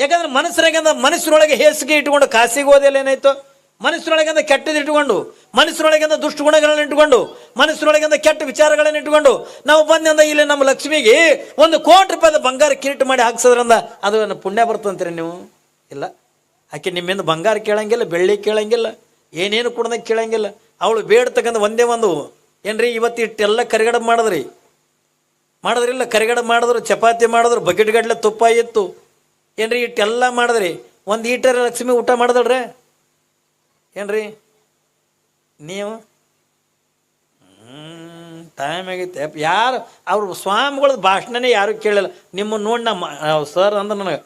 ಯಾಕಂದ್ರೆ ಮನಸ್ಸಿನಾಗಂದ ಮನಸ್ಸಿನೊಳಗೆ ಹೇಸಿಗೆ ಇಟ್ಕೊಂಡು ಕಾಸಿಗೆ ಹೋದೆಲ್ಲ ಏನಾಯ್ತು? ಮನಸ್ಸಿನೊಳಗಿಂದ ಕೆಟ್ಟದ್ದು ಇಟ್ಕೊಂಡು ಮನಸ್ಸಿನೊಳಗಿಂದ ದುಷ್ಟ ಇಟ್ಟುಕೊಂಡು ಇಟ್ಕೊಂಡು ಮನಸ್ಸಿನೊಳಗಿಂದ ಕೆಟ್ಟ ವಿಚಾರಗಳನ್ನು ಇಟ್ಕೊಂಡು ನಾವು ಬಂದಿಂದ ಇಲ್ಲಿ ನಮ್ಮ ಲಕ್ಷ್ಮಿಗೆ ಒಂದು ಕೋಟಿ ರೂಪಾಯಿದ ಬಂಗಾರ ಕಿರೀಟ ಮಾಡಿ ಹಾಕ್ಸೋದ್ರಿಂದ ಅದು ನನ್ನ ಪುಣ್ಯ ಬರ್ತಂತೀರಿ ನೀವು? ಇಲ್ಲ. ಆಕೆ ನಿಮ್ಮಿಂದ ಬಂಗಾರ ಕೇಳಂಗಿಲ್ಲ, ಬೆಳ್ಳಿ ಕೇಳಂಗಿಲ್ಲ, ಏನೇನು ಕೊಡೋದಕ್ಕೆ ಕೇಳಂಗಿಲ್ಲ. ಅವಳು ಬೇಡ್ತಕ್ಕಂಥ ಒಂದೇ ಒಂದು, ಏನ್ರಿ ಇವತ್ತು ಇಟ್ಟೆಲ್ಲ ಕರಿಗಡ ಮಾಡಿದ್ರಿ? ಮಾಡಿದ್ರಿಲ್ಲ ಕರಿಗಡ ಮಾಡಿದ್ರು, ಚಪಾತಿ ಮಾಡಿದ್ರು, ಬಕೆಟ್ಗಡ್ಲೆ ತುಪ್ಪ ಇತ್ತು. ಏನ್ರಿ ಇಟ್ಟೆಲ್ಲ ಮಾಡಿದ್ರಿ? ಒಂದು ಈಟರ್ ಲಕ್ಷ್ಮಿ ಊಟ ಮಾಡಿದಳ್ರೆ ಏನ್ರಿ? ನೀವು? ಟೈಮ್ ಆಗೈತೆ. ಯಾರು, ಅವ್ರ ಸ್ವಾಮಿಗಳದ್ದು ಭಾಷಣನೇ ಯಾರು ಕೇಳಿಲ್ಲ. ನಿಮ್ಮ ನೋಡಿ ನಮ್ಮ ಸರ್ ಅಂದ್ರೆ ನನಗೆ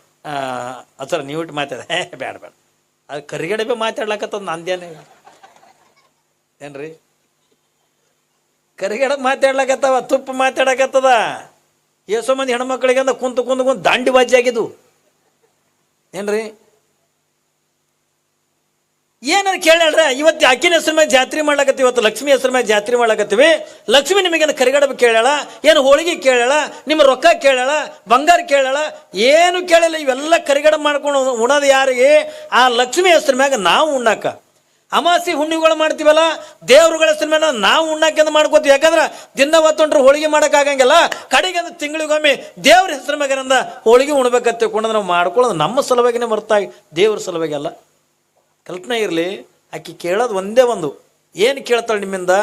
ಸರ್, ನೀವು ಇಟ್ಟು ಮಾತಾಡ. ಹೇ ಬೇಡ ಬೇಡ ಅದು ಕರಿಗಡೆ ಬಿ ಮಾತಾಡ್ಲಕತ್ತದ ನಂದೇನೆ ಏನ್ರಿ? ಕರಿಗಡ ಮಾತಾಡ್ಲಕತ್ತವ, ತುಪ್ಪ ಮಾತಾಡಕತ್ತದ. ಎಷ್ಟೋ ಮಂದಿ ಹೆಣ್ಮಕ್ಳಿಗೆ ಅಂದ ಕುಂತು ಕುಂತು ಕುಂತು ದಾಂಡಿ ಬಾಜಿ ಆಗಿದ್ದು ಏನ್ರಿ? ಏನಾರು ಕೇಳ್ಯಾಳ್ರ, ಇವತ್ತು ಅಕ್ಕಿನ ಹೆಸರು ಮೇಲೆ ಜಾತ್ರೆ ಮಾಡ್ಲಾಕತ್ತಿವಿ, ಇವತ್ತು ಲಕ್ಷ್ಮಿ ಹೆಸರು ಮೇಲೆ ಜಾತ್ರೆ ಮಾಡ್ಲಕತ್ತೀವಿ. ಲಕ್ಷ್ಮಿ ನಿಮಗೇನು ಕರಿಗಡಬ ಕೇಳ್ಯಾಳ, ಏನು ಹೋಳಿಗೆ ಕೇಳ್ಯಾಳ, ನಿಮ್ಮ ರೊಕ್ಕ ಕೇಳ್ಯಾಳ, ಬಂಗಾರ ಕೇಳ್ಯಾಳ, ಏನು ಕೇಳಲ್ಲ, ಇವೆಲ್ಲ ಕರಿಗಡ ಮಾಡ್ಕೊಂಡು ಉಣೋದು ಯಾರಿಗೆ? ಆ ಲಕ್ಷ್ಮಿ ಹೆಸರು ಮ್ಯಾಗ ನಾವು ಉಣ್ಣಾಕ. ಅಮಾಸಿ ಹುಣ್ಣಿಗಳು ಮಾಡ್ತೀವಲ್ಲ, ದೇವ್ರುಗಳ ಸಿನಿಮಾನ ನಾವು ಉಣ್ಣಾಕೆಂದು ಮಾಡ್ಕೋತೀವಿ. ಯಾಕಂದ್ರೆ ದಿನ ಹೊತ್ತೊಂಡ್ರೆ ಹೋಳಿಗೆ ಮಾಡೋಕ್ಕಾಗಂಗಿಲ್ಲ. ಕಡೆಗೆ ಅಂದ್ರೆ ತಿಂಗಳಿಗೊಮ್ಮೆ ದೇವ್ರ ಹೆಸರು ಮಗನಿಂದ ಹೋಳಿಗೆ ಉಣ್ಬೇಕಂತ ಕೊಂಡು ನಾವು ಮಾಡ್ಕೊಳ್ಳೋದು ನಮ್ಮ ಸಲುವಾಗಿನೇ ಮರ್ತಾಗಿ ದೇವ್ರ ಸಲುವಾಗಿ ಅಲ್ಲ. ಕಲ್ಪನೆ ಇರಲಿ, ಆಕೆ ಕೇಳೋದು ಒಂದೇ ಒಂದು. ಏನು ಕೇಳ್ತಾಳೆ ನಿಮ್ಮಿಂದ?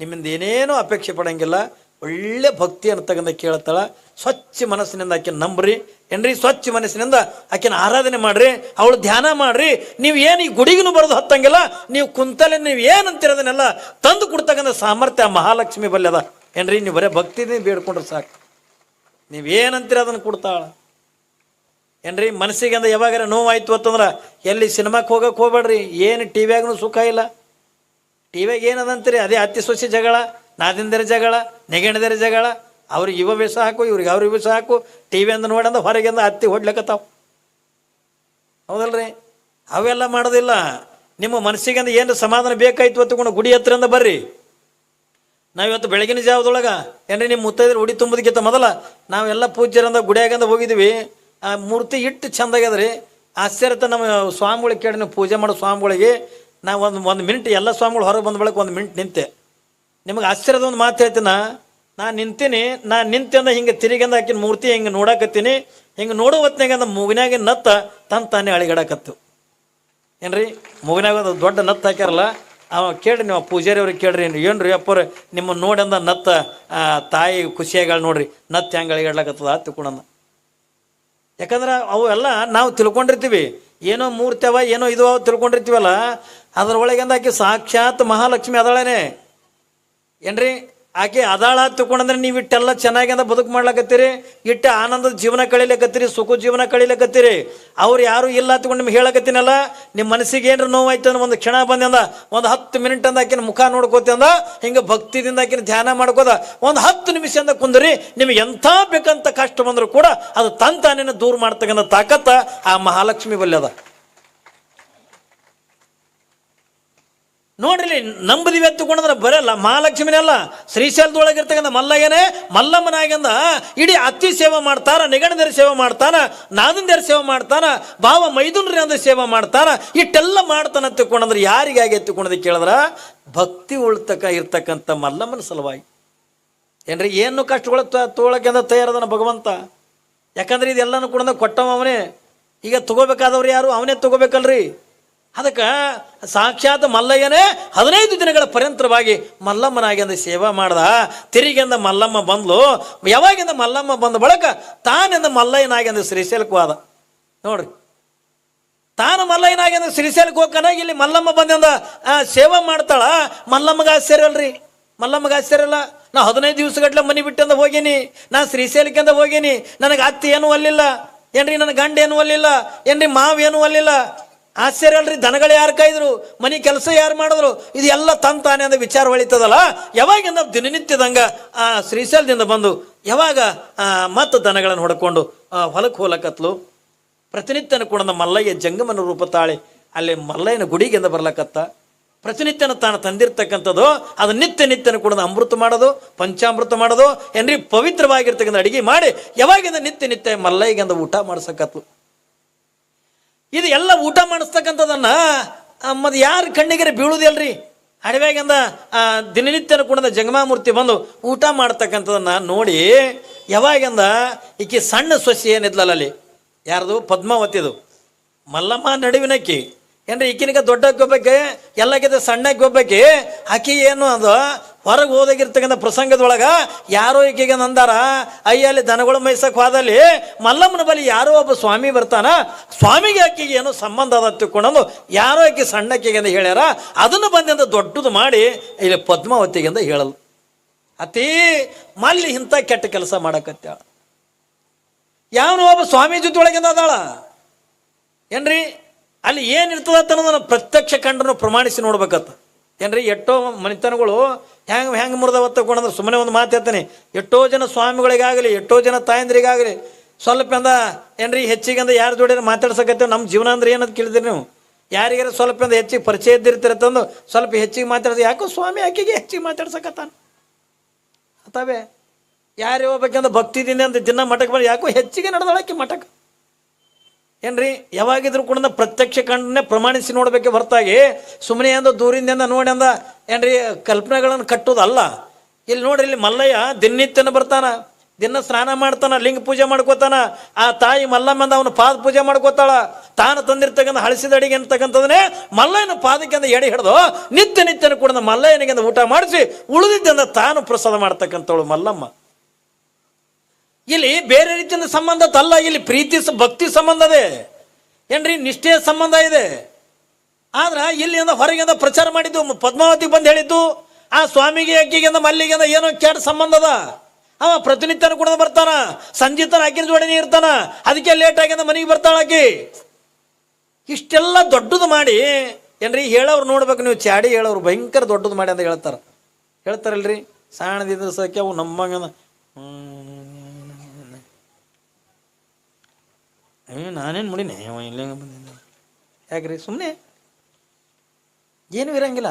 ನಿಮ್ಮಿಂದ ಏನೇನೂ ಅಪೇಕ್ಷೆ ಪಡೋಂಗಿಲ್ಲ. ಒಳ್ಳೆ ಭಕ್ತಿ ತಗೊಂಡ ಕೇಳ್ತಾಳ. ಸ್ವಚ್ಛ ಮನಸ್ಸಿನಿಂದ ಆಕೆ ನಂಬ್ರಿ. ಏನ್ರಿ? ಸ್ವಚ್ಛ ಮನಸ್ಸಿನಿಂದ ಆಕೆನ ಆರಾಧನೆ ಮಾಡ್ರಿ. ಅವಳು ಧ್ಯಾನ ಮಾಡ್ರಿ. ನೀವು ಏನು ಈ ಗುಡಿಗೂ ಬರೋದು ಹತ್ತಂಗಿಲ್ಲ. ನೀವು ಕುಂತಲೆ, ನೀವು ಏನು ಅಂತಿರೋದನ್ನೆಲ್ಲ ತಂದು ಕೊಡ್ತಕ್ಕಂಥ ಸಾಮರ್ಥ್ಯ ಮಹಾಲಕ್ಷ್ಮಿ ಬಲ್ಯದ ಏನ್ರಿ? ನೀವು ಬರೀ ಭಕ್ತಿನೇ ಬೇಡ್ಕೊಂಡ್ರೆ ಸಾಕು. ನೀವು ಏನಂತೀರ ಅದನ್ನು ಕೊಡ್ತಾಳ? ಏನ್ರಿ? ಮನಸ್ಸಿಗೆ ಅಂದ ಯಾವಾಗಾರ ನೋವಾಯ್ತು ಅಂತಂದ್ರೆ ಎಲ್ಲಿ ಸಿನಿಮಾಕ್ಕೆ ಹೋಗಕ್ಕೆ ಹೋಗ್ಬೇಡ್ರಿ. ಏನು ಟಿ ವ್ಯಾಗೂ ಸುಖ ಇಲ್ಲ. ಟಿ ವ್ಯಾಗ ಏನದಂತೀರಿ? ಅದೇ ಅತಿ ಸೊಸಿ ಜಗಳ, ನಾದಿಂದರ ಜಗಳ, ನೆಗೆಣದರ ಜಗಳ ಅವ್ರಿಗೆ ಇವ ವಿಷ ಹಾಕು, ಇವ್ರಿಗೆ ಅವ್ರಿಗೆ ವಿಷ ಹಾಕು ಟಿ ವಿ ಅಂದ ನೋಡಂದ ಹೊರಗಿಂದ ಹತ್ತಿ ಹೌದಲ್ಲ ಹೌದಲ್ರಿ? ಅವೆಲ್ಲ ಮಾಡೋದಿಲ್ಲ. ನಿಮ್ಮ ಮನಸ್ಸಿಗೆ ಅಂದ ಏನು ಸಮಾಧಾನ ಬೇಕಾಯ್ತು ಹೊತ್ತುಕೊಂಡು ಗುಡಿ ಹತ್ತಿರಂದ ಬರ್ರಿ. ನಾವಿವತ್ತು ಬೆಳಗಿನ ಜಾವದೊಳಗೆ, ಏನ್ರಿ ನಿಮ್ಮ ಮುತ್ತೈದ್ರೆ ಉಡಿ ತುಂಬೋದಕ್ಕಿಂತ ಮೊದಲ ನಾವೆಲ್ಲ ಪೂಜ್ಯರಂದ ಗುಡಿಯಾಗಂದ ಹೋಗಿದ್ವಿ. ಆ ಮೂರ್ತಿ ಇಟ್ಟು ಚಂದಾಗ್ಯದ್ರಿ. ಆಶ್ಚರ್ಯತ ನಮ್ಮ ಸ್ವಾಮಿಗಳಿಗೆ ಕೇಳಿ ನೀವು ಪೂಜೆ ಮಾಡೋ ಸ್ವಾಮಿಗಳಿಗೆ. ನಾವು ಒಂದು ಒಂದು ಮಿನಿಟ್, ಎಲ್ಲ ಸ್ವಾಮಿಗಳು ಹೊರಗೆ ಬಂದ ಬಳಕ ಒಂದು ಮಿನಿಟ್ ನಿಂತೆ. ನಿಮಗೆ ಆಶ್ಚರ್ಯದ ಒಂದು ಮಾತು ಹೇಳ್ತೀನ? ನಾನು ನಿಂತೀನಿ ನಾನು ನಿಂತಂದ ಹಿಂಗೆ ತಿರುಗಂದ ಆಕಿನ ಮೂರ್ತಿ ಹಿಂಗೆ ನೋಡಾಕತ್ತೀನಿ. ಹಿಂಗೆ ನೋಡೋ ಹೊತ್ನಾಗ ಅಂದ ಮೂಗಿನಾಗ ನತ್ತ ತನ್ ತಾನೇ ಅಳಿಗಾಡಕತ್ತು. ಏನ್ರಿ ಮೂಗಿನಾಗ ಅದು ದೊಡ್ಡ ನತ್ತ ಹಾಕ್ಯಾರಲ್ಲ ಅವ ಕೇಳ್ರಿ ನೀವು ಪೂಜಾರಿ ಅವ್ರಿಗೆ ಕೇಳ್ರಿ ಏನ್ರಿ. ಅಪ್ಪವ್ರೆ ನಿಮ್ಮ ನೋಡಂದ ನತ್ತ ಆ, ತಾಯಿ ಖುಷಿಯಾಗಿ ನೋಡ್ರಿ ನತ್ತ ಹೆಂಗೆ ಅಳಿಗಾಡ್ಲಕತ್ತದ ತಿಳ್ಕೊಂಡಂದ ಯಾಕಂದ್ರೆ ಅವು ಎಲ್ಲ ನಾವು ತಿಳ್ಕೊಂಡಿರ್ತೀವಿ. ಏನೋ ಮೂರ್ತಿಯವ ಏನೋ ಇದು ಅವ ತಿಳ್ಕೊಂಡಿರ್ತೀವಲ್ಲ ಅದರೊಳಗಿಂದ ಆಕೆ ಸಾಕ್ಷಾತ್ ಮಹಾಲಕ್ಷ್ಮಿ ಅದಳೇನೆ. ಏನ್ರಿ ಆಕೆ ಅದಾಳ ತಿಳ್ಕೊಂಡಂದ್ರೆ ನೀವು ಇಟ್ಟೆಲ್ಲ ಚೆನ್ನಾಗಿ ಅಂತ ಬದುಕು ಮಾಡ್ಲಕತ್ತೀರಿ? ಇಟ್ಟ ಆನಂದದ ಜೀವನ ಕಳಿಲಕತ್ತೀರಿ, ಸುಖ ಜೀವನ ಕಳಿಲಕತ್ತೀರಿ? ಅವ್ರು ಯಾರು ಇಲ್ಲ ತಗೊಂಡು ನಿಮ್ಗೆ ಹೇಳಕತ್ತೀನಲ್ಲ? ನಿಮ್ಮ ಮನಸ್ಸಿಗೆ ಏನ್ರ ನೋವಾಯ್ತು ಅಂದ್ರೆ ಒಂದು ಕ್ಷಣ ಬಂದೆಂದ ಒಂದು ಹತ್ತು ಮಿನಿಟ್ ಅಂದ ಆಕಿನ ಮುಖ ನೋಡ್ಕೋತಿ ಅಂದ, ಹಿಂಗೆ ಭಕ್ತಿದಿಂದ ಆಕಿನ ಧ್ಯಾನ ಮಾಡ್ಕೋದ, ಒಂದು ಹತ್ತು ನಿಮಿಷ ಅಂದ ಕುಂದ್ರಿ, ನಿಮ್ಗೆ ಎಂಥ ಬೇಕಂತ ಕಷ್ಟ ಬಂದರೂ ಕೂಡ ಅದು ತಂತಾನೇನ ತಾನೇನ ದೂರ ಮಾಡ್ತಕ್ಕಂಥ ತಾಕತ್ತ ಆ ಮಹಾಲಕ್ಷ್ಮಿ ಬಲ್ಯದ ನೋಡ್ರಿ ನಂಬದಿವಿ ಎತ್ತುಕೊಂಡಂದ್ರೆ ಬರಲ್ಲ ಮಹಾಲಕ್ಷ್ಮಿನಲ್ಲ ಶ್ರೀಶೈಲದೊಳಗಿರ್ತಕ್ಕಂಥ ಮಲ್ಲಯ್ಯನೇ, ಮಲ್ಲಮ್ಮನಾಗಿಂದ ಇಡೀ ಅತ್ತಿ ಸೇವೆ ಮಾಡ್ತಾರ ನಿಗಣದರ ಸೇವೆ ಮಾಡ್ತಾನ ನಾದಂದರ ಸೇವೆ ಮಾಡ್ತಾನ ಭಾವ ಮೈದುನ್ರಿ ಅಂದ್ರೆ ಸೇವೆ ಮಾಡ್ತಾನ ಇಟ್ಟೆಲ್ಲ ಮಾಡ್ತಾನ ಎತ್ತುಕೊಂಡಂದ್ರೆ ಯಾರಿಗಾಗಿ ಎತ್ತುಕೊಂಡದ ಕೇಳಿದ್ರ? ಭಕ್ತಿ ಉಳ್ತಕ್ಕ ಇರ್ತಕ್ಕಂಥ ಮಲ್ಲಮ್ಮನ ಸಲುವಾಗಿ. ಏನ್ರಿ, ಏನು ಕಷ್ಟಗಳು ತೋಳಕ್ಕೆಂದ ತಯಾರದನ ಭಗವಂತ? ಯಾಕಂದ್ರೆ ಇದೆಲ್ಲನೂ ಕೂಡ ಕೊಟ್ಟವ ಅವನೇ. ಈಗ ತಗೋಬೇಕಾದವ್ರು ಯಾರು? ಅವನೇ ತಗೋಬೇಕಲ್ರಿ. ಅದಕ್ಕೆ ಸಾಕ್ಷಾತ್ ಮಲ್ಲಯ್ಯನೇ ಹದಿನೈದು ದಿನಗಳ ಪರ್ಯಂತರವಾಗಿ ಮಲ್ಲಮ್ಮನಾಗಿಂದ ಸೇವಾ ಮಾಡ್ದ. ತಿರುಗಿಂದ ಮಲ್ಲಮ್ಮ ಬಂದ್ಲು. ಯಾವಾಗಿಂದ ಮಲ್ಲಮ್ಮ ಬಂದ ಬಳಿಕ ತಾನಿಂದ ಮಲ್ಲಯ್ಯನಾಗಿಂದ ಶ್ರೀಶೈಲಕ್ಕೆ ಹೋದ. ನೋಡ್ರಿ. ತಾನು ಮಲ್ಲಯ್ಯನಾಗಿಂದ ಶ್ರೀಶೈಲಕ್ಕೆ ಹೋಗ್ಕನ ಇಲ್ಲಿ ಮಲ್ಲಮ್ಮ ಬಂದಿಂದ ಸೇವಾ ಮಾಡ್ತಾಳ. ಮಲ್ಲಮ್ಮಗ ಆಶ್ಚರ್ಯಲ್ರಿ ಮಲ್ಲಮ್ಮಗ ಆಶ್ಚರ್ಯಲ್ಲ ನಾ ಹದಿನೈದು ದಿವಸಗಟ್ಲೆ ಮನೆ ಬಿಟ್ಟಂದ ಹೋಗೀನಿ. ನಾ ಶ್ರೀಶೈಲಕ್ಕಿಂದ ಹೋಗೀನಿ. ನನಗೆ ಅತ್ತಿ ಏನೂ ಅಲ್ಲಿಲ್ಲ. ಏನ್ರಿ ನನ್ನ ಗಂಡ ಏನೂ ಅಲ್ಲಿಲ್ಲ. ಏನ್ರಿ ಮಾವ ಏನೂ ಅಲ್ಲಿಲ್ಲ. ಆಶ್ಚರ್ಯ ಅಲ್ರಿ, ದನಗಳು ಯಾರು ಕಾಯ್ದ್ರು? ಮನೆ ಕೆಲಸ ಯಾರು ಮಾಡಿದ್ರು? ಇದೆಲ್ಲ ತನ್ ತಾನೇ ಅಂದ ವಿಚಾರ ಹೊಳಿತದಲ್ಲ? ಯಾವಾಗಿಂದ ದಿನನಿತ್ಯದಂಗ, ಆ, ಶ್ರೀಶೈಲದಿಂದ ಬಂದು, ಯಾವಾಗ ಮತ್ತು ದನಗಳನ್ನು ಹೊಡ್ಕೊಂಡು ಹೊಲಕ್ಕೆ ಹೋಲಕತ್ಲು? ಪ್ರತಿನಿತ್ಯನ ಕೂಡ ಮಲ್ಲಯ್ಯ ಜಂಗಮನ ರೂಪ ತಾಳಿ, ಅಲ್ಲಿ ಮಲ್ಲಯ್ಯನ ಗುಡಿಗೆಂದ ಬರ್ಲಕತ್ತ. ಪ್ರತಿನಿತ್ಯನ ತಾನು ತಂದಿರ್ತಕ್ಕಂಥದ್ದು, ಅದು ನಿತ್ಯ ನಿತ್ಯನ ಕೂಡ ಅಮೃತ ಮಾಡೋದು, ಪಂಚಾಮೃತ ಮಾಡೋದು, ಏನ್ರಿ, ಪವಿತ್ರವಾಗಿರ್ತಕ್ಕಂಥ ಅಡಿಗೆ ಮಾಡಿ, ಯಾವಾಗಿಂದ ನಿತ್ಯ ನಿತ್ಯ ಮಲ್ಲಯ್ಯಗೆಂದ ಊಟ ಮಾಡ್ಸಕತ್ಲು? ಇದು ಎಲ್ಲ ಊಟ ಮಾಡಿಸ್ತಕ್ಕಂಥದನ್ನ ಮತ್ತು ಯಾರ ಕಣ್ಣಿಗೆ ಬೀಳುವುದಿಲ್ರಿ ಅಡವ್ಯಾಗಿಂದ ದಿನನಿತ್ಯನ ಕುಣದ ಜಂಗಮಾಮೂರ್ತಿ ಬಂದು ಊಟ ಮಾಡ್ತಕ್ಕಂಥದನ್ನ ನೋಡಿ, ಯಾವಾಗಿಂದ ಈಕಿ ಸಣ್ಣ ಸೊಸಿ ಏನಿದ್ಲಲ್ಲ ಅಲ್ಲಿ? ಯಾರ್ದು? ಪದ್ಮಾವತಿದು. ಮಲ್ಲಮ್ಮ ನಡುವಿನಕ್ಕಿ. ಏನ್ರಿ, ಈಕಿನಿಗೆ ದೊಡ್ಡ ಗೊಬ್ಬಕ್ಕೆ, ಎಲ್ಲಕ್ಕಿಂತ ಸಣ್ಣಕ್ಕೆ ಗೊಬ್ಬಕ್ಕೆ, ಆಕಿ ಏನು ಅದು ಹೊರಗೆ ಹೋದಾಗಿರ್ತಕ್ಕಂಥ ಪ್ರಸಂಗದೊಳಗ ಯಾರೋ ಈಕೆಗೆ ನಂದಾರ ಅಯ್ಯಲ್ಲಿ ದನಗಳು ಮೈಸಕ್ಕೆ ಹೋದಲ್ಲಿ ಮಲ್ಲಮ್ಮನ ಬಳಿ ಯಾರೋ ಒಬ್ಬ ಸ್ವಾಮಿ ಬರ್ತಾನ, ಸ್ವಾಮಿಗೆ ಆಕೆಗೆ ಏನೋ ಸಂಬಂಧ ಅದ ತಿಳ್ಕೊಂಡು ಯಾರೋ ಆಕೆ ಸಣ್ಣಕ್ಕಿಗೆ ಅಂತ ಹೇಳ್ಯಾರ, ಅದನ್ನು ಬಂದಿಂದ ದೊಡ್ಡದು ಮಾಡಿ ಇಲ್ಲಿ ಪದ್ಮಾವತಿಗೆ ಅಂತ ಹೇಳಲ್ಲ ಅತಿ ಮಲ್ಲಿ ಇಂಥ ಕೆಟ್ಟ ಕೆಲಸ ಮಾಡಕತ್ತಾಳ ಯಾವನು ಒಬ್ಬ ಸ್ವಾಮಿ ಜೊತೆ ಒಳಗಿಂದ ಅದಾಳ. ಏನ್ರಿ? ಅಲ್ಲಿ ಏನಿರ್ತದ ಅಂತ ಪ್ರತ್ಯಕ್ಷ ಕಂಡನು ಪ್ರಮಾಣಿಸಿ ನೋಡ್ಬೇಕತ್ತ. ಏನ್ರಿ? ಎಷ್ಟೋ ಮನಿತನಗಳು ಹೆಂಗೆ ಹೆಂಗೆ ಮುರಿದವ ತಗೊಂಡ್ರೆ ಸುಮ್ಮನೆ ಒಂದು ಮಾತು ಹೇಳ್ತಾನೆ. ಎಷ್ಟೋ ಜನ ಸ್ವಾಮಿಗಳಿಗಾಗಲಿ, ಎಷ್ಟೋ ಜನ ತಾಯಂದ್ರಿಗಾಗಲಿ, ಸ್ವಲ್ಪ ಅಂದ ಏನ್ರಿ ಹೆಚ್ಚಿಗೆ ಅಂದ ಯಾರ ಜೋಡಿ ಮಾತಾಡ್ಸಕತ್ತೇವೆ ನಮ್ಮ ಜೀವನ ಅಂದ್ರೆ ಏನಂತ ಕೇಳಿದ್ರಿ ನೀವು? ಯಾರಿಗಾರ ಸ್ವಲ್ಪ ಅಂದ ಹೆಚ್ಚಿಗೆ ಪರಿಚಯ ಇದ್ದಿರ್ತೀರ ತಂದು, ಸ್ವಲ್ಪ ಹೆಚ್ಚಿಗೆ ಮಾತಾಡ್ಸ, ಯಾಕೋ ಸ್ವಾಮಿ ಆಕೆಗೆ ಹೆಚ್ಚಿಗೆ ಮಾತಾಡ್ಸಕತ್ತಾನ? ಅತಾವೆ? ಯಾರು ಹೋಗ್ಬೇಕಂದ್ರೆ ಭಕ್ತಿದಿಂದ ಅಂತ ದಿನ ಮಠಕ್ಕೆ ಬರೋ ಯಾಕೋ ಹೆಚ್ಚಿಗೆ ನಡೆದಳಕ್ಕೆ ಮಠಕ್ಕೆ? ಏನ್ರಿ? ಯಾವಾಗಿದ್ರು ಕೂಡ ಪ್ರತ್ಯಕ್ಷ ಕಂಡನೆ ಪ್ರಮಾಣಿಸಿ ನೋಡ್ಬೇಕೆ ಹೊರತಾಗಿ. ಸುಮ್ಮನೆ ಅಂದ, ದೂರಿಂದ ನೋಡಿ ಅಂದ, ಏನ್ರಿ, ಕಲ್ಪನೆಗಳನ್ನು ಕಟ್ಟೋದಲ್ಲ. ಇಲ್ಲಿ ನೋಡ್ರಿ, ಇಲ್ಲಿ ಮಲ್ಲಯ್ಯ ದಿನನಿತ್ಯನ ಬರ್ತಾನ. ದಿನ ಸ್ನಾನ ಮಾಡ್ತಾನ, ಲಿಂಗ ಪೂಜೆ ಮಾಡ್ಕೋತಾನ. ಆ ತಾಯಿ ಮಲ್ಲಮ್ಮಂದ ಅವನ ಪಾದ ಪೂಜೆ ಮಾಡ್ಕೋತಾಳ. ತಾನು ತಂದಿರ್ತಕ್ಕಂಥ ಹಳಸಿದ ಅಡಿಗೆ ಅಂತಕ್ಕಂಥದನ್ನೇ ಮಲ್ಲಯ್ಯನ ಪಾದಕ್ಕೆ ಅಂದ ಎಡೆ ಹಿಡಿದು, ನಿತ್ಯ ನಿತ್ಯನ ಕೂಡ ಮಲ್ಲಯ್ಯನಿಗೆ ಊಟ ಮಾಡಿಸಿ ಉಳಿದಿದ್ದಂದ ತಾನು ಪ್ರಸಾದ ಮಾಡ್ತಕ್ಕಂಥವಳು ಮಲ್ಲಮ್ಮ. ಇಲ್ಲಿ ಬೇರೆ ರೀತಿಯ ಸಂಬಂಧ ಅಲ್ಲ, ಇಲ್ಲಿ ಪ್ರೀತಿ ಭಕ್ತಿ ಭಕ್ತಿ ಇದೆ ಏನ್ರಿ? ನಿಷ್ಠೆಯ ಸಂಬಂಧ ಇದೆ. ಆದ್ರೆ ಇಲ್ಲಿಂದ ಹೊರಗಿಂದ ಪ್ರಚಾರ ಮಾಡಿದ್ದು ಪದ್ಮಾವತಿ ಬಂದು ಹೇಳಿದ್ದು, ಆ ಸ್ವಾಮಿಗೆ, ಅಕ್ಕಿಗೆ ಮಲ್ಲಿಗೆಂದ ಮಲ್ಲಿಗೆ ಏನೋ ಕೆಟ್ಟ ಸಂಬಂಧ ಅದ. ಅವ ಪ್ರತಿನಿತ್ಯನ ಕೂಡ ಬರ್ತಾನ. ಸಂಜೀತನ ಅಕ್ಕಿನ ಜೋಡನೆ ಇರ್ತಾನ. ಅದಕ್ಕೆ ಲೇಟ್ ಆಗಿಂದ ಮನೆಗೆ ಆಕಿ. ಇಷ್ಟೆಲ್ಲ ದೊಡ್ಡದು ಮಾಡಿ, ಏನ್ರಿ? ಹೇಳೋರು ನೋಡ್ಬೇಕು ನೀವು, ಚಾಡಿ ಹೇಳೋರು ಭಯಂಕರ ದೊಡ್ಡದು ಮಾಡಿ ಅಂತ ಹೇಳ್ತಾರ. ಹೇಳ್ತಾರಲ್ರಿ? ಸಾಣದಿಂದ ಸಕ್ಕೆ ಅವು ನಮ್ಮಂಗ ಅಯ್ಯೋ, ನಾನೇನು ಮುಡಿನೆ? ಅವ ಇಲ್ಲೇ ಯಾಕ್ರಿ ಸುಮ್ಮನೆ ಏನೂ ಇರಂಗಿಲ್ಲ.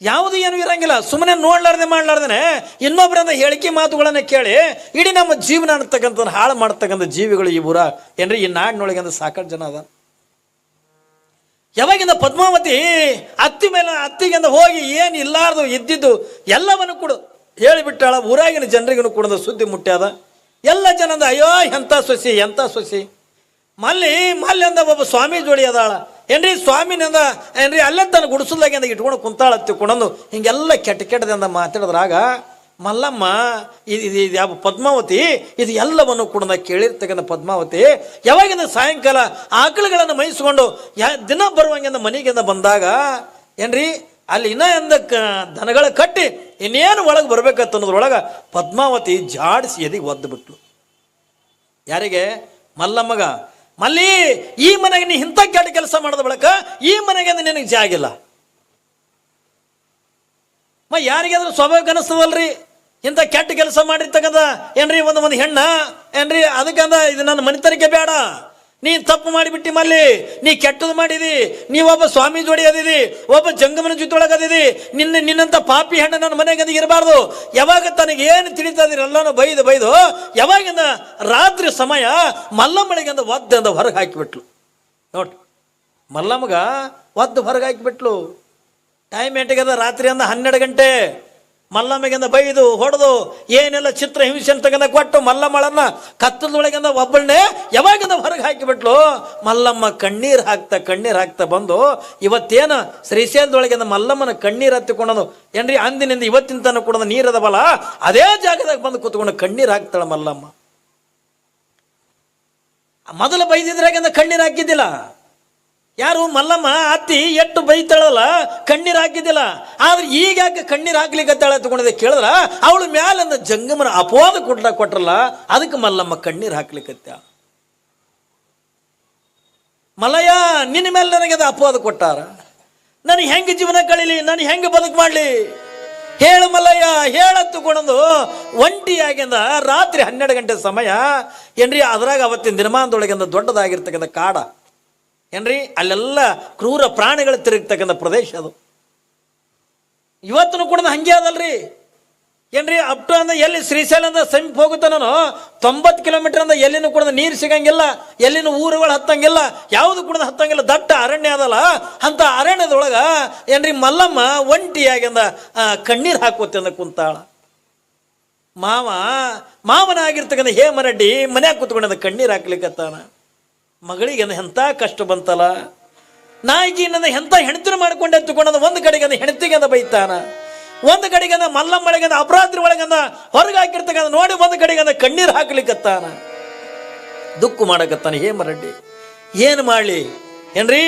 ಯಾವುದು ಏನು ಇರಂಗಿಲ್ಲ. ಸುಮ್ಮನೆ ನೋಡ್ಲಾರ್ದೆ ಮಾಡ್ಲಾರ್ದೇನೆ. ಇನ್ನೊಬ್ಬರಿಂದ ಹೇಳಿಕೆ ಮಾತುಗಳನ್ನ ಕೇಳಿ, ಇಡೀ ನಮ್ಮ ಜೀವನ ಅನ್ನತಕ್ಕಂಥ ಹಾಳು ಮಾಡ್ತಕ್ಕಂಥ ಜೀವಿಗಳು ಈ ಊರ. ಏನ್ರಿ, ಈ ನಾಡಿನೊಳಗೆ ಅಂದ್ರೆ ಸಾಕಷ್ಟು ಜನ ಅದ ಯಾವಾಗಿಂದ ಪದ್ಮಾವತಿ ಅತ್ತಿ ಮೇಲೆ, ಅತ್ತಿಗಿಂದ ಹೋಗಿ ಏನು ಇಲ್ಲಾರ್ದು ಇದ್ದಿದ್ದು ಎಲ್ಲವನ್ನು ಕೂಡ ಹೇಳಿಬಿಟ್ಟಾಳ. ಊರಾಗಿನ ಜನರಿಗೂ ಕೂಡ ಸುದ್ದಿ ಮುಟ್ಟ್ಯಾದ. ಎಲ್ಲ ಜನದ, ಅಯ್ಯೋ ಎಂಥ ಸೊಸಿ ಎಂಥ ಸೊಸಿ. ಮಲ್ಲಿ ಮಲ್ಲಿ ಅಂದ ಒಬ್ಬ ಸ್ವಾಮಿ ಜೋಡಿ ಅದಾಳ. ಏನ್ರಿ, ಸ್ವಾಮಿನಿಂದ, ಏನ್ರಿ, ಅಲ್ಲೇ ತನ್ನ ಗುಡಿಸಲ್ದಾಗಿಂದ ಇಟ್ಕೊಂಡು ಕುಂತಾಳ ತಿಳ್ಕೊಂಡು ಹಿಂಗೆಲ್ಲ ಕೆಟ್ಟ ಕೆಟ್ಟದಿಂದ ಮಾತಾಡಿದ್ರಾಗ, ಮಲ್ಲಮ್ಮ ಇದು ಇದು ಇದು ಯಾವ ಪದ್ಮಾವತಿ, ಇದು ಎಲ್ಲವನ್ನು ಕೂಡ ಕೇಳಿರ್ತಕ್ಕಂಥ ಪದ್ಮಾವತಿ, ಯಾವಾಗಿಂದ ಸಾಯಂಕಾಲ ಆಕಳುಗಳನ್ನು ಮೈಸ್ಕೊಂಡು ಯಾ, ದಿನ ಬರುವಂಗಿಂದ ಮನೆಗಿಂದ ಬಂದಾಗ, ಏನ್ರಿ ಅಲ್ಲಿ ಇನ್ನ ಎಂದ ದನಗಳ ಕಟ್ಟಿ ಇನ್ನೇನು ಒಳಗೆ ಬರಬೇಕತ್ತ ಅನ್ನೋದ್ರೊಳಗೆ ಪದ್ಮಾವತಿ ಜಾಡಿಸಿ ಎದಿಗೆ ಒದ್ದು ಬಿಟ್ಟು ಯಾರಿಗೆ? ಮಲ್ಲಮ್ಮಗ, ಮಲ್ಲಿ, ಈ ಮನೆಗೆ ನೀ ಇಂಥ ಕೆಟ್ಟ ಕೆಲಸ ಮಾಡಿದ ಬಳಕ ಈ ಮನೆಗೆ ನಿನಗೆ ಜಾಗಿಲ್ಲ ಮ ಯಾರಿಗಾದ್ರೂ ಸ್ವಾಭಾವಿಕ ಅನಿಸ್ತದಲ್ರಿ ಇಂಥ ಕೆಟ್ಟ ಕೆಲಸ ಮಾಡಿರ್ತಕ್ಕಂಥ ಏನ್ರಿ ಒಂದು ಒಂದು ಹೆಣ್ಣ? ಏನ್ರಿ ಅದಕ್ಕಂದ ಇದು ನನ್ನ ಮನೆತನಕ್ಕೆ ಬೇಡ. ನೀ ತಪ್ಪು ಮಾಡಿಬಿಟ್ಟಿ ಮಲ್ಲಿ. ನೀ ಕೆಟ್ಟದು ಮಾಡಿದಿ. ನೀ ಒಬ್ಬ ಸ್ವಾಮಿ ಜೋಡಿ ಅದಿದಿ. ಒಬ್ಬ ಜಂಗಮನ ಜೊತೆಯೊಳಗೆ ಅದಿದಿ. ನಿನ್ನ, ನಿನ್ನಂತ ಪಾಪಿ ಹೆಣ್ಣು ನನ್ನ ಮನೆಗೆ ಅದು ಇರಬಾರ್ದು. ಯಾವಾಗ ತನಗೆ ಏನು ಎಲ್ಲಾನು ಬೈದು ಬೈದು ಯಾವಾಗಿಂದ ರಾತ್ರಿ ಸಮಯ ಮಲ್ಲಮ್ಮಳಿಗಂದ ಒದ್ದಂದ ಹೊರಗೆ ಹಾಕಿಬಿಟ್ಲು. ನೋಡಿ, ಮಲ್ಲಮ್ಮಗ ಒದ್ದು ಹೊರಗೆ ಹಾಕಿಬಿಟ್ಲು. ಟೈಮ್ ಎಂಟಿಗದ ರಾತ್ರಿ ಅಂದ ಹನ್ನೆರಡು ಗಂಟೆ. ಮಲ್ಲಮ್ಮಿಗಿಂದ ಬೈದು, ಹೊಡೆದು, ಏನೆಲ್ಲ ಚಿತ್ರ ಹಿಂಸೆ ತಗೊಂಡ ಕೊಟ್ಟು ಮಲ್ಲಮ್ಮಳನ್ನ ಕತ್ತಲದೊಳಗಿಂದ ಒಬ್ಬಳನ್ನೇ ಯಾವಾಗಿಂದ ಹೊರಗೆ ಹಾಕಿಬಿಟ್ಲು? ಮಲ್ಲಮ್ಮ ಕಣ್ಣೀರು ಹಾಕ್ತಾ ಕಣ್ಣೀರು ಹಾಕ್ತಾ ಬಂದು, ಇವತ್ತೇನು ಶ್ರೀಶೈಲದೊಳಗಿಂದ ಮಲ್ಲಮ್ಮನ ಕಣ್ಣೀರು ಹತ್ತಿಕೊಂಡನು? ಏನ್ರಿ, ಅಂದಿನಿಂದ ಇವತ್ತಿನ ತನಕ ಕೂಡ ನೀರದ ಬಲ ಅದೇ ಜಾಗದಾಗ ಬಂದು ಕೂತ್ಕೊಂಡು ಕಣ್ಣೀರು ಹಾಕ್ತಾಳೆ ಮಲ್ಲಮ್ಮ. ಮೊದಲು ಬೈದಿದ್ರಾಗಿಂದ ಕಣ್ಣೀರು ಹಾಕಿದ್ದಿಲ್ಲ? ಯಾರು ಮಲ್ಲಮ್ಮ, ಅತ್ತಿ, ಎಟ್ಟು ಬೈತಾಳಲ್ಲ ಕಣ್ಣೀರು ಹಾಕಿದ್ದಿಲ್ಲ ಆದ್ರೆ ಈಗ ಯಾಕೆ ಕಣ್ಣೀರು ಹಾಕ್ಲಿಕ್ಕತ್ತಾಳ ತಗೊಂಡಿದೆ ಕೇಳಿದ್ರ? ಅವಳು ಮ್ಯಾಲಿಂದ ಜಂಗಮನ ಅಪವಾದ ಕೊಟ್ಟ ಕೊಟ್ರಲ್ಲ, ಅದಕ್ಕೆ ಮಲ್ಲಮ್ಮ ಕಣ್ಣೀರು ಹಾಕ್ಲಿಕ್ಕತ್ತ ಮಲ್ಲಯ್ಯ, ನಿನ್ನ ಮೇಲೆ ನನಗೆ ಅದು ಅಪವಾದ ಕೊಟ್ಟಾರ? ನನಗೆ ಹೆಂಗೆ ಜೀವನ ಕಳೀಲಿ? ನಾನು ಹೆಂಗೆ ಬದುಕು ಮಾಡಲಿ? ಹೇಳು ಮಲ್ಲಯ್ಯ ಹೇಳತ್ತುಕೊಂಡು ಒಂಟಿಯಾಗಿಂದ ರಾತ್ರಿ ಹನ್ನೆರಡು ಗಂಟೆ ಸಮಯ ಏನ್ರಿ, ಅದ್ರಾಗ ಅವತ್ತಿನ ದಿನಮಾನದೊಳಗಿಂದ ದೊಡ್ಡದಾಗಿರ್ತಕ್ಕಂಥ ಕಾಡ. ಏನ್ರಿ? ಅಲ್ಲೆಲ್ಲ ಕ್ರೂರ ಪ್ರಾಣಿಗಳು ತಿರುಗ್ತಕ್ಕಂಥ ಪ್ರದೇಶ ಅದು. ಇವತ್ತೂ ಕೂಡ ಹಂಗೆ ಅದಲ್ರಿ. ಏನ್ರಿ? ಅಪ್ ಟು ಅಂದ ಎಲ್ಲಿ ಶ್ರೀಶೈಲಂದ ಸಮೀಪ ಹೋಗುತ್ತಾನೋ, ತೊಂಬತ್ತು ಕಿಲೋಮೀಟರ್ ಅಂದ್ರೆ ಎಲ್ಲಿನೂ ಕೂಡ ನೀರು ಸಿಗಂಗಿಲ್ಲ, ಎಲ್ಲಿನೂ ಊರುಗಳು ಹತ್ತಂಗಿಲ್ಲ, ಯಾವುದು ಕೂಡ ಹತ್ತಂಗಿಲ್ಲ. ದಟ್ಟ ಅರಣ್ಯ ಅದಲ್ಲ. ಅಂತ ಅರಣ್ಯದೊಳಗೆ ಏನ್ರಿ? ಮಲ್ಲಮ್ಮ ಒಂಟಿಯಾಗಿಂದ ಕಣ್ಣೀರು ಹಾಕೋತಿಂದ ಕುಂತಾಳ. ಮಾವ, ಮಾವನಾಗಿರ್ತಕ್ಕಂಥ ಹೇಮರೆಡ್ಡಿ ಮನ್ಯಾಗ ಕೂತ್ಕೊಂಡ ಕಣ್ಣೀರು ಹಾಕ್ಲಿಕ್ಕತ್ತಾನ ಮಗಳಿಗೆ ಎಂಥ ಕಷ್ಟ ಬಂತಲ್ಲ? ನಾಯಿಗೆ ನನ್ನ ಎಂಥ ಹೆಣ್ತಿನ ಮಾಡ್ಕೊಂಡೆ ಅಂತಕೊಂಡು ಒಂದು ಕಡೆಗೆ ಅಂದ ಹೆಣ್ತಿಗೆ ಅಂದ ಬೈತಾನ. ಒಂದು ಕಡೆಗೆ ಅಂದ ಮಲ್ಲಮ್ಮಳಿಗೆ ಅಂದ ಅಪರಾತ್ರಿ ಒಳಗಂದ ಹೊರಗೆ ಹಾಕಿರ್ತಕ್ಕಂಥ ನೋಡಿ ಒಂದು ಕಡೆಗೆ ಅಂದ ಕಣ್ಣೀರು ಹಾಕ್ಲಿಕ್ಕತ್ತಾನ ದುಕ್ಕು ಮಾಡಕತ್ತಾನ ಹೇಮರೆಡ್ಡಿ ಏನು ಮಾಡಲಿ? ಏನ್ರಿ?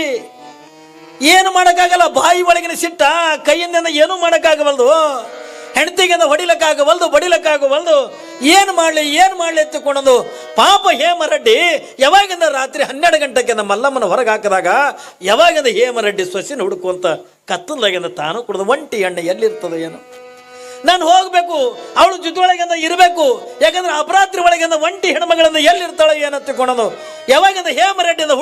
ಏನು ಮಾಡೋಕ್ಕಾಗಲ್ಲ? ಬಾಯಿ ಒಳಗಿನ ಸಿಟ್ಟ, ಕೈಯಿಂದ ಏನೂ ಮಾಡೋಕ್ಕಾಗವಲ್ದು. ಹೆಂಡತಿಗೆ ಹೊಡಿಲಕ್ಕಾಗವಲ್ದು, ಬಡಿಲಕ್ಕಾಗವಲ್ದು. ಏನು ಮಾಡಲಿ? ಏನು ಮಾಡಲಿ ಎತ್ತುಕೊಂಡದು ಪಾಪ ಹೇಮರಡ್ಡಿ ಯಾವಾಗಿಂದ ರಾತ್ರಿ ಹನ್ನೆರಡು ಗಂಟೆಗೆ ನಮ್ಮ ಮಲ್ಲಮ್ಮನ ಹೊರಗೆ ಹಾಕಿದಾಗ ಯಾವಾಗಿಂದ ಹೇಮರಡ್ಡಿ ಸೊಸಿನ ಹುಡುಕುವಂತ ಕತ್ತಲಾಗಿಂದ ತಾನು ಕುಡಿದು ಒಂಟಿ ಎಣ್ಣೆ ಎಲ್ಲಿರ್ತದೆ ಏನು? ನಾನು ಹೋಗಬೇಕು, ಅವಳು ಜೊತೆಯೊಳಗಿಂದ ಇರಬೇಕು, ಯಾಕಂದ್ರೆ ಅಪರಾತ್ರಿ ಒಳಗಿಂದ ಒಂಟಿ ಹೆಣ್ಮಗಳಿಂದ ಎಲ್ಲಿರ್ತಾಳೆ ಏನತ್ತಿಕೊಂಡದು ಯಾವಾಗಿಂದ ಹೇಮರೆಡ್ಡಿಯಿಂದ ಹುಡುಕ